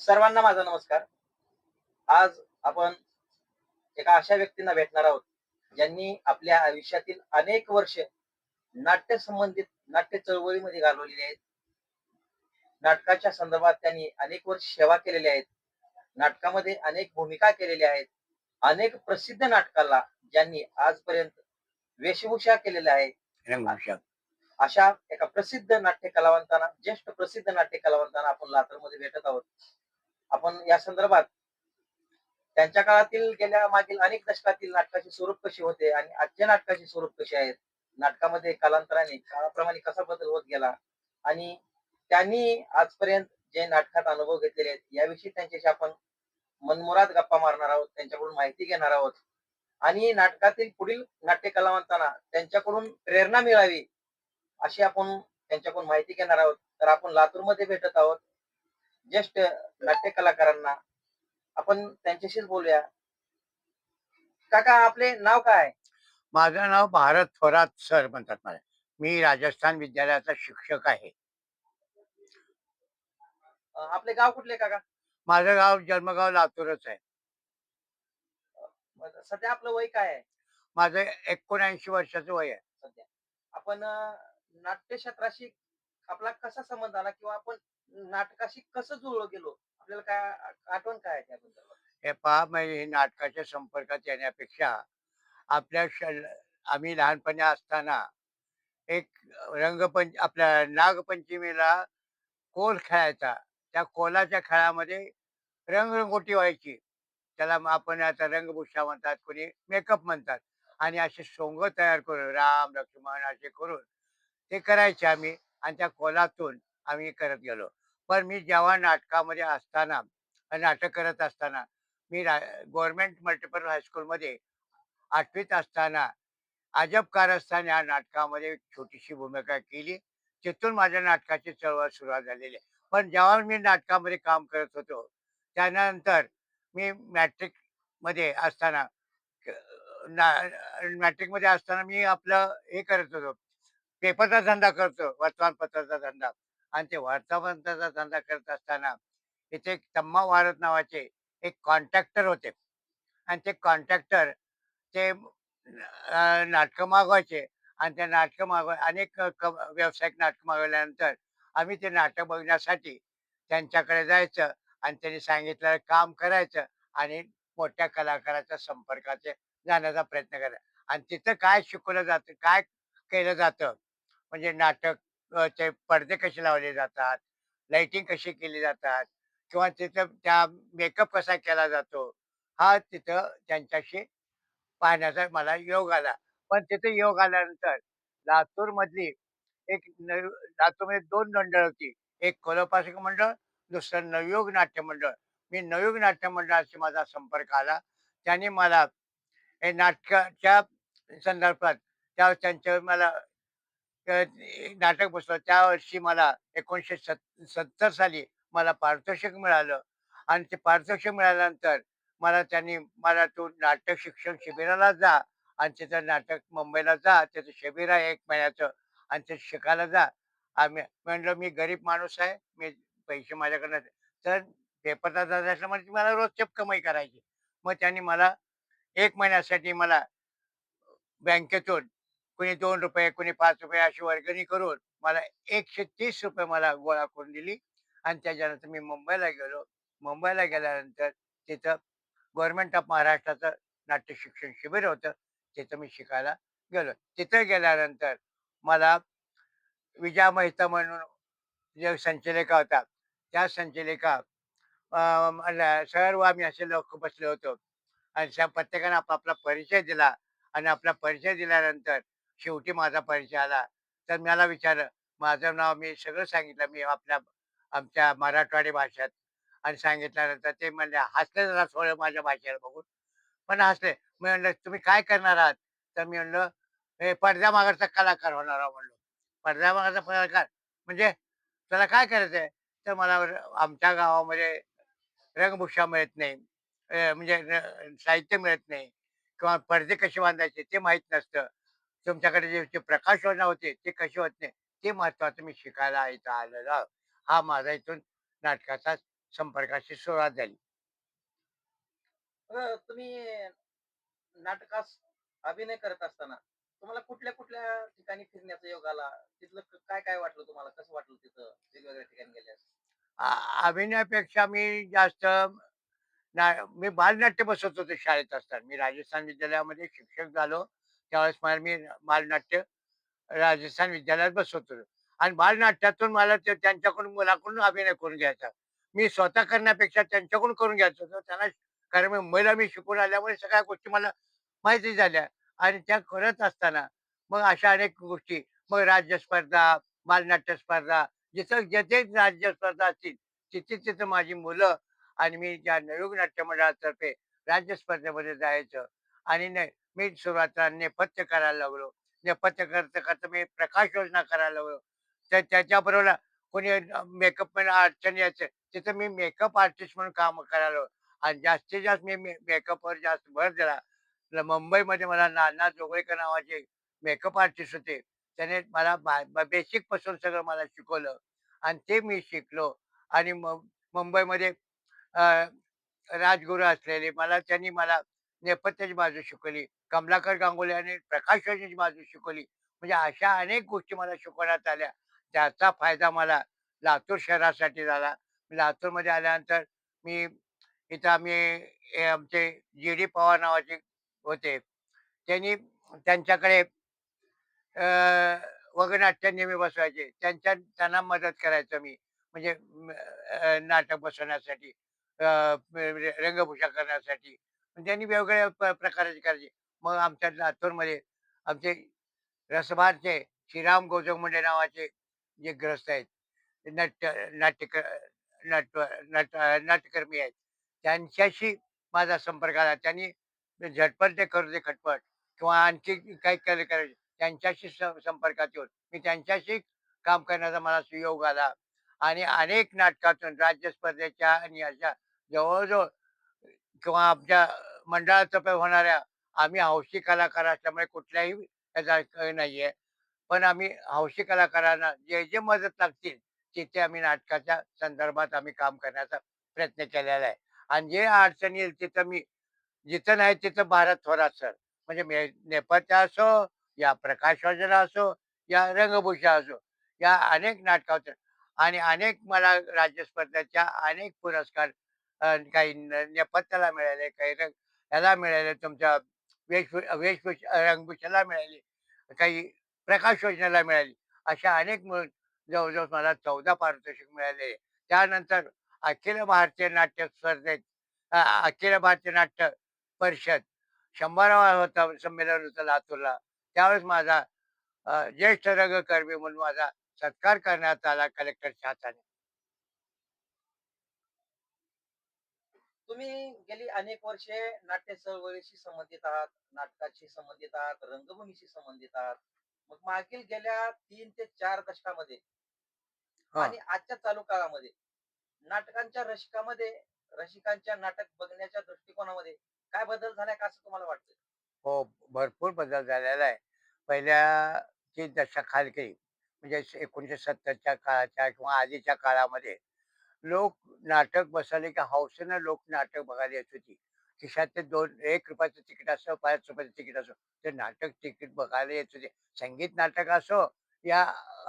सर्वांना माझा नमस्कार. आज आपण एका अशा व्यक्तींना भेटणार आहोत ज्यांनी आपल्या आयुष्यातील अनेक वर्ष नाट्य संबंधित नाट्य चळवळीमध्ये घालवलेली आहेत. नाटकाच्या संदर्भात त्यांनी अनेक वर्ष सेवा केलेल्या आहेत. नाटकामध्ये अनेक भूमिका केलेल्या आहेत. अनेक प्रसिद्ध नाटकाला ज्यांनी आजपर्यंत वेशभूषा केलेल्या आहे रंगभूषा. अशा एका प्रसिद्ध नाट्य कलावंतांना ज्येष्ठ प्रसिद्ध नाट्य कलावंतांना आपण लातूरमध्ये भेटत आहोत. आपण या संदर्भात त्यांच्या काळातील गेल्या मागील अनेक दशकातील नाटकाचे स्वरूप कसे होते आणि आजच्या नाटकाचे स्वरूप कसे आहेत? नाटकामध्ये कालांतराने काळाप्रमाणे कसा बदल होत गेला? आणि त्यांनी आजपर्यंत जे नाटकात अनुभव घेतलेले आहेत याविषयी त्यांच्याशी आपण मनमुराद गप्पा मारणार आहोत त्यांच्याकडून माहिती घेणार आहोत. आणि नाटकातील पुढील नाट्य कलावंतांना त्यांच्याकडून प्रेरणा मिळावी अशी आपण त्यांच्याकडून माहिती घेणार आहोत. तर आपण लातूरमध्ये भेटत आहोत. ज्येष्ठ नाट्य कलाकारांना आपण त्यांच्याशीच बोलूया. काका आपले नाव काय? माझं नाव भारत थोरात सर म्हणतात मला. मी राजस्थान विद्यालयाचा शिक्षक आहे. अं, आपले गाव कुठले काका? माझं गाव जन्मगाव लातूरच आहे. सध्या आपलं वय काय आहे? माझं एकोणऐंशी वर्षाचं वय आहे. सध्या. आपण अं, नाट्यक्षेत्राशी आपला कसा संबंध आला किंवा आपण नाटकाशी कसं जुळलं गेलो? आपल्याला काय आठवण काय आहे त्याबद्दल? हे पहा म्हणजे नाटकाच्या संपर्कात येण्यापेक्षा आपल्या श- आम्ही लहानपणी असताना एक रंगपंच आपल्या नागपंचमीला कोल खेळायचा. त्या कोलाच्या खेळामध्ये रंगरंगोटी व्हायची. त्याला आपण आता रंगभूषा म्हणतात कोणी मेकअप म्हणतात. आणि असे सोंग तयार करून राम लक्ष्मण असे करून ते करायचे आम्ही. आणि त्या कोलातून आम्ही करत गेलो. पण मी जेव्हा नाटकामध्ये असताना नाटक करत असताना मी गव्हर्नमेंट मल्टिपल हायस्कूलमध्ये आठवीत असताना अजब कारस्थान या नाटकामध्ये छोटीशी भूमिका केली तिथून माझ्या नाटकाची चळवळ सुरुवात झालेली आहे. पण जेव्हा मी नाटकामध्ये काम करत होतो त्यानंतर मी मॅट्रिकमध्ये असताना मॅट्रिकमध्ये असताना मी आपलं हे करत होतो पेपरचा धंदा करतो वर्तमानपत्राचा धंदा. आणि ते वर्तमानपत्राचा धंदा करत असताना इथे एक तम्मा वारत नावाचे एक कॉन्ट्रॅक्टर होते. आणि ते कॉन्ट्रॅक्टर ते नाटकं मागवायचे आणि त्या नाटकं मागव अनेक क- व्यावसायिक नाटकं मागवल्यानंतर आम्ही ते नाटक बघण्यासाठी त्यांच्याकडे जायचं आणि त्यांनी सांगितलेलं काम करायचं आणि मोठ्या कलाकाराच्या संपर्काचे जाण्याचा प्रयत्न करायचा. आणि तिथं काय शिकवलं जातं काय केलं जातं? म्हणजे नाटक ते पडदे कसे लावले जातात? लाइटिंग कशी केली जातात? किंवा तिथं त्या मेकअप कसा केला जातो? हा तिथं त्यांच्याशी पाहण्याचा मला योग आला. पण तिथे योग आल्यानंतर लातूर मधली एक लातूरमध्ये दोन मंडळ होती. एक कोलोपासिक मंडळ दुसरं नवयोग नाट्य मंडळ. मी नवयोग नाट्य मंडळाशी माझा संपर्क आला. त्यांनी मला हे नाटकाच्या संदर्भात त्या त्यांच्यावर मला नाटक बसलं. त्या वर्षी मला एकोणीसशे सत सत्तर साली मला पारितोषिक मिळालं. आणि ते पारितोषिक मिळाल्यानंतर मला त्यांनी मला तू नाटक शिक्षण शिबिराला जा आणि तिथं नाटक मुंबईला जा. त्याचं शिबिर आहे एक महिन्याचं आणि ते शिकायला जा. आम्ही म्हणलं मी गरीब माणूस आहे. मी पैसे माझ्याकडनं तर पेपरला जात असलं म्हणजे मला रोजचे कमाई करायची. मग त्यांनी मला एक महिन्यासाठी मला बँकेतून कोणी दोन रुपये कोणी पाच रुपये अशी वर्गणी करून मला एकशे तीस रुपये मला गोळा करून दिली. आणि त्याच्यानंतर मी मुंबईला गेलो. मुंबईला गेल्यानंतर तिथं गव्हर्नमेंट ऑफ महाराष्ट्राचं नाट्य शिक्षण शिबिर होतं. तिथं मी शिकायला गेलो. तिथं गेल्यानंतर मला विजया मेहता म्हणून जे संचालिका होता त्या संचालिका सर्व आम्ही असे लोक बसले होतो. आणि त्या प्रत्येकाने आपापला परिचय दिला. आणि आपला परिचय दिल्यानंतर शेवटी माझा परिचय आला. तर मला विचारलं माझं नाव मी सगळं सांगितलं मी आपल्या आमच्या मराठवाडी भाषेत. आणि सांगितल्यानंतर ते म्हणले हसले जरा थोडं माझ्या भाषेला बघून. पण हसले. मी म्हणलं तुम्ही काय करणार आहात? तर मी म्हणलं हे पडद्यामागाचा कलाकार होणार आहोत म्हणलो. पडद्यामागाचा कलाकार? म्हणजे त्याला काय करायचंय? तर मला आमच्या गावामध्ये रंगभूषा मिळत नाही. म्हणजे साहित्य मिळत नाही. किंवा पडदे कसे बांधायचे ते माहीत नसतं. तुमच्याकडे जे जे प्रकाशवना होते ते कसे होत नाही ते महत्वाचं मी शिकायला इथं आलेलो आहो. हा माझा इथून नाटकाचा संपर्काची सुरुवात झाली. तुम्ही नाटकास अभिनय करत असताना तुम्हाला कुठल्या-कुठल्या ठिकाणी फिरण्याचा योग आला? तिथलं क काय-काय वाटलं तुम्हाला? कसं वाटलं तिथं वेगवेगळ्या ठिकाणी गेल्यास? अभिनयापेक्षा मी जास्त ना मी बालनाट्य बसवत होतो शाळेत असताना. मी राजस्थान विद्यालयामध्ये शिक्षक झालो. त्यावेळेस मला मी बालनाट्य राजस्थान विद्यालयात बसवत होतो आणि बालनाट्यातून मला ते त्यांच्याकडून मुलाकडून अभिनय करून घ्यायचा. मी स्वतः करण्यापेक्षा त्यांच्याकडून करून घ्यायचो. होतो त्यांना कारण मुंबईला मी शिकून आल्यामुळे सगळ्या गोष्टी मला माहिती झाल्या. आणि त्या करत असताना मग अशा अनेक गोष्टी. मग राज्य स्पर्धा, बालनाट्य स्पर्धा जिथं जेथे राज्य स्पर्धा असतील तिथे तिथं माझी मुलं आणि मी ज्या नवयुग नाट्य मंडळातर्फे राज्य स्पर्धेमध्ये जायचं. आणि नाही मी सुरुवातीला नेपथ्य करायला लागलो. नेपथ्य करता-करता मी प्रकाश योजना करायला लागलो. तर त्याच्याबरोबर कोणी मेकअपमध्ये अडचणी यायच्या तिथं मी मेकअप आर्टिस्ट म्हणून काम करायला आणि जास्तीत जास्त मी मे मेकअपवर जास्त भर दिला. मुंबईमध्ये मला नाना जोगळेकर नावाचे मेकअप आर्टिस्ट होते. त्याने मला बेसिकपासून सगळं मला शिकवलं आणि ते मी शिकलो आणि मुंबईमध्ये राजगुरू असलेले मला त्यांनी मला नेपथ्याची बाजू शिकवली. कमलाकर गांगुली आणि प्रकाश योजनेची बाजू शिकवली. म्हणजे अशा अनेक गोष्टी मला शिकवण्यात आल्या. त्याचा फायदा मला लातूर शहरासाठी झाला. लातूरमध्ये आल्यानंतर मी इथं आम्ही आमचे जी-डी पवार नावाचे होते. त्यांनी त्यांच्याकडे अ, वगनाट्य नेहमी बसवायचे. त्यांच्या त्यांना मदत करायचं मी. म्हणजे नाटक बसवण्यासाठी म्हणजे रंगभूषा करण्यासाठी. पण त्यांनी वेगवेगळ्या प प्रकाराचे करायचे. मग आमच्या लातूरमध्ये आमचे रसभारचे श्रीराम गोजगमुंडे नावाचे जे ग्रस्त आहेत. ते नाट्य नाट्यक नट नट नाट्यकर्मी आहेत. त्यांच्याशी माझा संपर्क आला. त्यांनी झटपट ते करू दे खटपट किंवा आणखी काही कार्य करायचे त्यांच्याशी स संपर्कात येऊन मी त्यांच्याशी काम करण्याचा मला सुयोग आला आणि अनेक नाटकातून राज्य स्पर्धेच्या आणि अशा जवळजवळ किंवा आमच्या मंडळातर्फे होणाऱ्या आम्ही हौशी कलाकार असल्यामुळे कुठल्याही याचा नाहीये. पण आम्ही हौशी कलाकारांना जे-जे मदत लागतील तिथे आम्ही नाटकाच्या संदर्भात आम्ही काम करण्याचा प्रयत्न केलेला आहे आणि जे अडचणी येईल तिथं मी जिथं नाही तिथं भारत थोरात सर. म्हणजे नेपथ्य असो, या प्रकाश योजना असो, या रंगभूषा असो, या अनेक नाटकावर आणि अनेक मला राज्य स्पर्धेच्या अनेक पुरस्कार काही नेपथ्याला मिळाले, काही रंग ह्याला मिळाले तुमच्या वेश वेश रंगभूषेला मिळाली, काही प्रकाश योजनेला मिळाली. अशा अनेक मिळून जवळजवळ मला 14 पारितोषिक मिळाले. त्यानंतर अखिल भारतीय नाट्य स्पर्धेत अखिल भारतीय नाट्य परिषद 100वा होता संमेलन होतं लातूरला. त्यावेळेस माझा ज्येष्ठ रंगकर्मी म्हणून माझा सत्कार करण्यात आला कलेक्टरच्या हाताने. तुम्ही गेली अनेक वर्षे नाट्य चळवळीशी संबंधित आहात, नाटकाशी संबंधित आहात, रंगभूमीशी संबंधित आहात. मग मागील गेल्या 3 ते 4 दशकामध्ये. आणि आजच्या चालू काळामध्ये नाटकांच्या रसिकामध्ये रसिकांच्या नाटक बघण्याच्या दृष्टिकोनामध्ये काय बदल झालाय का असं तुम्हाला वाटतं? हो, भरपूर बदल झालेला आहे. पहिल्याची दशकाखालची म्हणजे 1970च्या काळाच्या किंवा आधीच्या काळामध्ये लोक नाटक बसवले की हौसेनं लोक नाटक बघायला येत होती. खिशातले 2 ₹1 चं तिकीट असो, पाच रुपयाचं तिकीट असो, ते नाटक तिकीट बघायला येत होते. संगीत नाटक असो या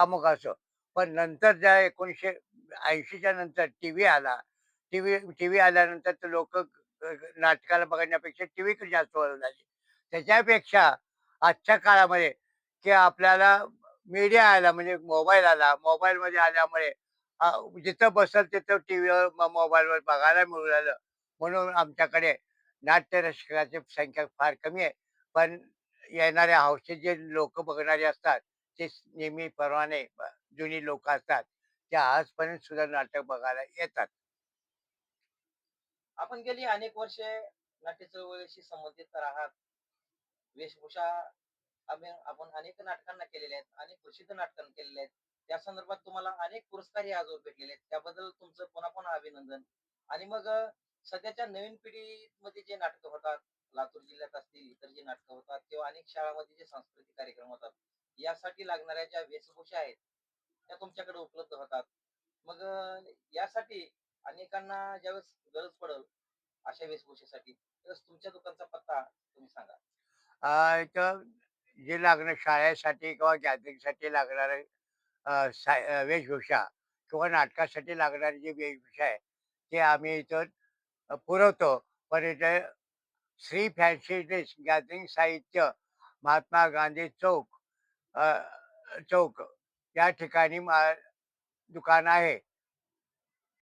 अमुक असो. पण नंतर ज्या 1980च्या नंतर टीव्ही आला. टीव्ही टीव्ही आल्यानंतर ते लोक नाटकाला बघण्यापेक्षा टीव्हीकडे जास्त वळू लागली. त्याच्यापेक्षा आजच्या काळामध्ये की आपल्याला मीडिया आला म्हणजे मोबाईल आला. मोबाईलमध्ये आल्यामुळे अ, जिथं बसल तिथं टीव्हीवर म मोबाईलवर बघायला मिळू राहिलं. म्हणून आमच्याकडे नाट्य संख्या फार कमी आहे. पण येणाऱ्या हौशी जे लोक बघणारे असतात, ते नेहमी ब जुनी लोक असतात. ते आजपर्यंत सुद्धा नाटक बघायला येतात. आपण गेली अनेक वर्षे नाट्य चळवळीशी संबंधित आहात. वेशभूषा आम्ही आपण अनेक नाटकांना केलेल्या आहेत. अनेक प्रसिद्ध नाटकांना केलेल्या आहेत. त्या संदर्भात तुम्हाला अनेक पुरस्कारही आजवर भेटलेले आहेत. त्याबद्दल तुमचं पुन्हा-पुन्हा अभिनंदन. आणि मग सध्याच्या नवीन पिढीमध्ये जे नाटकं होतात, लातूर जिल्ह्यात असतील, इतर जे नाटकं होतात किंवा अनेक शाळांमध्ये जे सांस्कृतिक कार्यक्रम होतात, यासाठी लागणाऱ्या ज्या वेशभूषा आहेत, त्या तुमच्याकडे उपलब्ध होतात. मग यासाठी अनेकांना ज्यावेळेस गरज पडेल अशा वेशभूषेसाठी त्यावेळेस तुमच्या दुकानचा पत्ता तुम्ही सांगा जे लागणं शाळेसाठी किंवा गॅदरिंगसाठी लागणारे सा वेशभूषा किंवा नाटकासाठी लागणारी जी वेशभूषा आहे ते आम्ही इथं पुरवतो. पण इथे श्री फॅन्सी ड्रेस गॅदरिंग साहित्य महात्मा गांधी चौक चौक या ठिकाणी मा दुकान आहे.